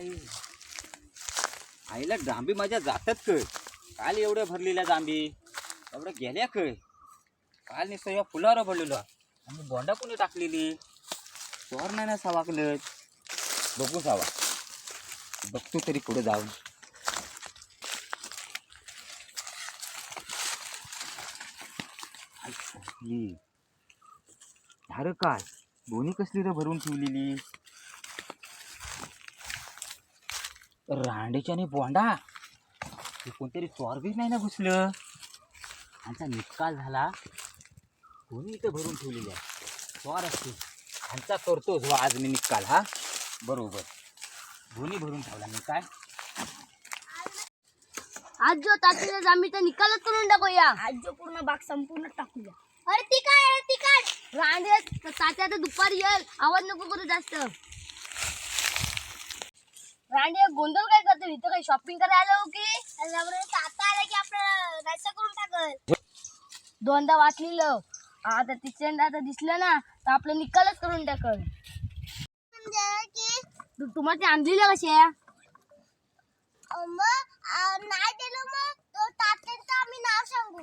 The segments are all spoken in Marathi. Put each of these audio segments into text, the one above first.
काय आईला जांभी माझ्या जातात कळ. काल एवढ्या भरलेल्या जांबी एवढ्या गेल्या कळ. काल नुसतं या फुलावर भरलेलो. आणि बोंडा कोणी टाकलेली? चोर नाही ना सावाकलं बघू सावा. बघतो तरी पुढे जाऊन. आई झाडं काय? दोन्ही कसली तर भरून ठेवलेली? रांडेच्याने बोंडा. हे कोणतरी चोर बी नाही ना घुसलं? त्यांचा निकाल झाला. कोणी इथं भरून ठेवलेले आहे? चोर असते त्यांचा करतो जो आज मी निकाल हा? बरोबर. दोन्ही भरून ठेवला मी. काय? आज जो तात्या जांभीचा निकालच करून टाकूया आज जो पूर्ण बाग संपूर्ण टाकूया अरे ती काय अरे ती काय? रांडे तात्या आता दुपारी येईल. आवाज नको करू जास्त. रांडे गोंधळ काय करतो? इथं काही शॉपिंग करायला आलो की? तात्या आला की आपलं नाश्ता करून टाकल. दोनदा वाचलेलं आता तिसऱ्यांदा आता दिसलं ना तर आपलं निकालच करून टाकल. तू- तुम्हाला ते आणलेलं कशा मग नाही दिलं मग. तो तात्यांचं आम्ही नाव सांगू.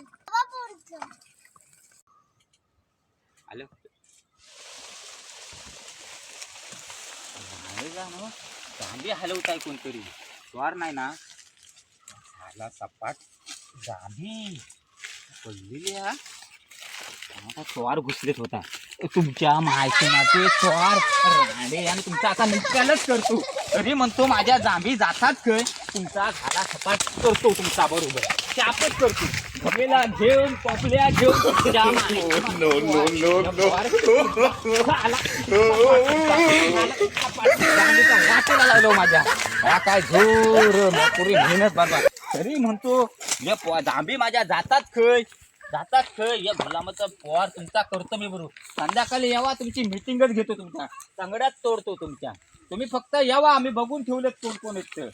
नाही चांगली ना हलवताय कोणतरी. स्वार नाही ना. झाला सपाट. जांभी पडलेली हा. स्वार घुसलेत होता तुमच्या माहिती स्वार रांडे आणि तुमचा आता निकालच करतो तरी म्हणतो माझ्या जांभी जातात काय तुमचा झाला सपाट करतो तुमचा बरोबर त्यापच करतो गमेला घेऊन पपल्या घेऊन. आला. वाटेला लागलो माझ्या हा काय जोर पुरी मेहनत बाबा तरी म्हणतो जांभी माझ्या जातात खय जाता खेळ. या गुलामाचा पोहार तुमचा करतो मी बरोबर. संध्याकाळी यावा तुमची मिटिंगच घेतो तुमच्या. तंगड्यात तोडतो तुमच्या. तुम्ही फक्त यावा आम्ही बघून ठेवलेत कोण कोण आहेत